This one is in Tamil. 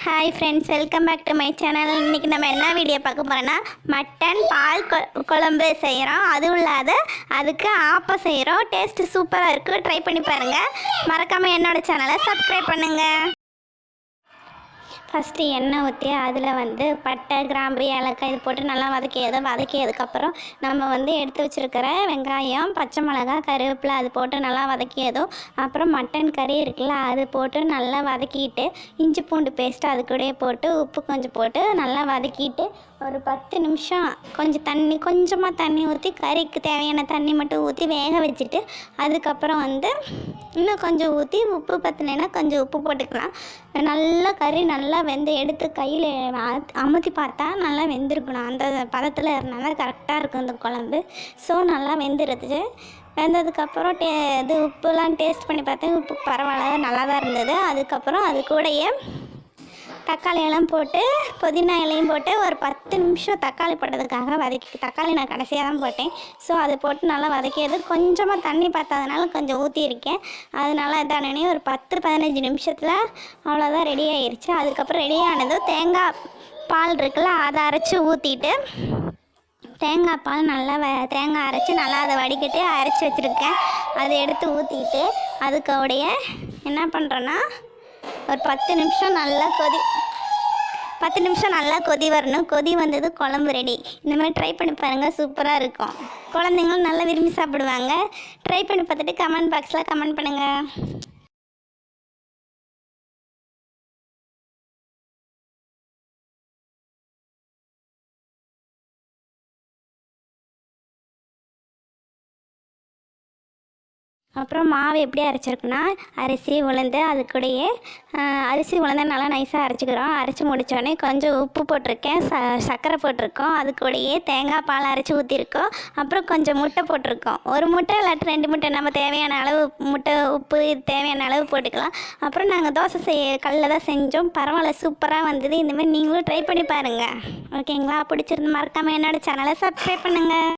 Hi friends welcome back to my channel இன்றைக்கி நம்ம என்ன வீடியோ பார்க்க போகிறோன்னா மட்டன் பால் கொ குழம்பு செய்கிறோம் அதுவும் இல்லாத அதுக்கு ஆப்பம் செய்கிறோம் டேஸ்ட்டு சூப்பராக இருக்குது ட்ரை பண்ணி பாருங்கள் மறக்காமல் என்னோட சேனலை சப்ஸ்கிரைப் பண்ணுங்கள் ஃபஸ்ட்டு எண்ணெய் ஊற்றி அதில் வந்து பட்டை கிராம்பு ஏலக்காய் இது போட்டு நல்லா வதக்கியதும் வதக்கியதுக்கப்புறம் நம்ம வந்து எடுத்து வச்சுருக்கிற வெங்காயம் பச்சை மிளகா கருவேப்பிலை அது போட்டு நல்லா வதக்கியதும் அப்புறம் மட்டன் கறி இருக்குல்ல அது போட்டு நல்லா வதக்கிட்டு இஞ்சி பூண்டு பேஸ்ட்டு அது கூடயே போட்டு உப்பு கொஞ்சம் போட்டு நல்லா வதக்கிட்டு ஒரு பத்து நிமிஷம் கொஞ்சம் தண்ணி கொஞ்சமாக தண்ணி ஊற்றி கறிக்கு தேவையான தண்ணி மட்டும் ஊற்றி வேக வச்சுட்டு அதுக்கப்புறம் வந்து இன்னும் கொஞ்சம் ஊற்றி உப்பு பற்றினா கொஞ்சம் உப்பு போட்டுக்கலாம். நல்லா கறி நல்லா வெந்து எடுத்து கையில் அமுத்தி பார்த்தா நல்லா வெந்திருக்கணும். அந்த பதத்தில் இருந்தால் கரெக்டாக இருக்கும் இந்த குழம்பு. ஸோ நல்லா வெந்துருச்சு. வெந்ததுக்கப்புறம் டே இது உப்புலாம் டேஸ்ட் பண்ணி பார்த்தேன். உப்பு பரவாயில்ல நல்லா தான் இருந்தது. அதுக்கப்புறம் அது கூடயே தக்காளி எல்லாம் போட்டு புதினா இலையும் போட்டு ஒரு பத்து நிமிஷம் தக்காளி போட்டதுக்காக வதக்கி தக்காளி நான் கடைசியாக தான் போட்டேன். ஸோ அதை போட்டு நல்லா வதக்கியது. கொஞ்சமாக தண்ணி பார்த்ததுனால கொஞ்சம் ஊற்றியிருக்கேன் அதனால இதானே ஒரு பத்து பதினஞ்சு நிமிஷத்தில் அவ்வளோதான் ரெடி ஆயிடுச்சு அதுக்கப்புறம் ரெடி ஆனதும் தேங்காய் பால் இருக்குல்ல அதை அரைச்சி ஊற்றிட்டு தேங்காய் பால் நல்லா வ தேங்காய் அரைச்சி நல்லா அதை வடிகட்டி அரைச்சி வச்சுருக்கேன். அதை எடுத்து ஊற்றிட்டு அதுக்கோடைய என்ன பண்ணுறேன்னா ஒரு பத்து நிமிஷம் நல்லா கொதி பத்து நிமிஷம் நல்லா கொதி வரணும். கொதி வந்தது குழம்பு ரெடி இந்த மாதிரி ட்ரை பண்ணி பாருங்கள் சூப்பராக இருக்கும். குழந்தைங்களும் நல்லா விரும்பி சாப்பிடுவாங்க. ட்ரை பண்ணி பார்த்துட்டு கமெண்ட் பாக்ஸில் கமெண்ட் பண்ணுங்கள் அப்புறம் மாவு எப்படி அரைச்சிருக்குன்னா அரிசி உளுந்து அது கூடயே அரிசி உளுந்து நல்லா நைஸாக அரைச்சிக்கிறோம். அரைச்சி முடித்தோடனே கொஞ்சம் உப்பு போட்டிருக்கேன். ச சர்க்கரை போட்டிருக்கோம். அது கூடயே தேங்காய் பால் அரைச்சி ஊற்றிருக்கோம் அப்புறம் கொஞ்சம் முட்டை போட்டிருக்கோம். ஒரு முட்டை இல்லாட்டி ரெண்டு முட்டை நம்ம தேவையான அளவு முட்டை உப்பு இது தேவையான அளவு போட்டுக்கலாம். அப்புறம் நாங்கள் தோசை செய்ய கல்லில் தான் செஞ்சோம். பரவாயில்ல சூப்பராக வந்தது. இந்தமாதிரி நீங்களும் ட்ரை பண்ணி பாருங்கள் ஓகேங்களா பிடிச்சிருந்து மறக்காமல் என்னோடய சேனலை சப்ஸ்கிரைப் பண்ணுங்கள்